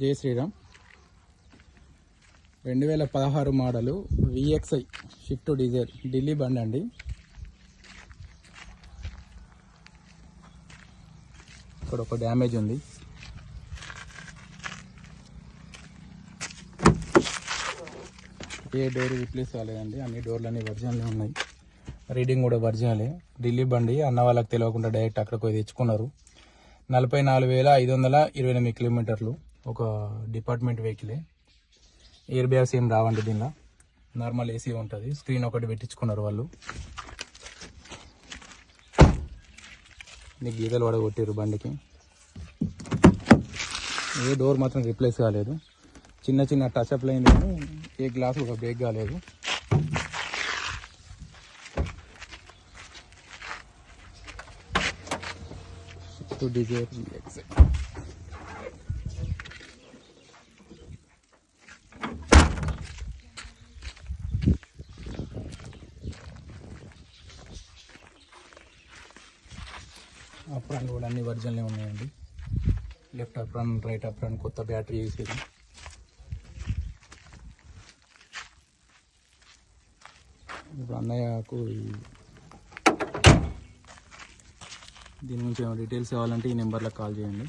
జై శ్రీరామ్. రెండు వేల పదహారు model VXI Swift diesel Delhi బండి అండి. ఇక్కడ ఒక డ్యామేజ్ ఉంది. ఏ డోర్ రిప్లేస్ కాలేదండి అన్ని డోర్లు అన్ని ఉన్నాయి. రీడింగ్ కూడా వర్జినలే. ఢిల్లీ బండి అన్న వాళ్ళకి తెలియకుండా డైరెక్ట్ అక్కడికి పోయి తెచ్చుకున్నారు. నలభై నాలుగు వేల ఐదు వందల ఇరవై ఎనిమిది కిలోమీటర్లు ఒక డిపార్ట్మెంట్ వెహికలే. ఎయిర్ బ్యాగ్స్ ఏం రావండి దీనిలో? నార్మల్ ఏసీ ఉంటుంది. స్క్రీన్ ఒకటి పెట్టించుకున్నారు వాళ్ళు. నీకు గీతలు పడగొట్టారు బండికి. ఏ డోర్ మాత్రం రిప్లేస్ కాలేదు. చిన్న చిన్న టచ్ అప్ అయింది కానీ ఏ గ్లాస్ ఒక బ్రేక్ కాలేదు. టు డిజైర్ అప్రాన్ కూడా అన్ని వర్జన్లే ఉన్నాయండి లెఫ్ట్ అప్రాన్ రైట్ అప్రాన్ కొత్త బ్యాటరీ వేసేది ఇప్పుడు అన్నయ్యకు దీని గురించి ఏమైనా డీటెయిల్స్ కావాలంటే ఈ నెంబర్లకు కాల్ చేయండి.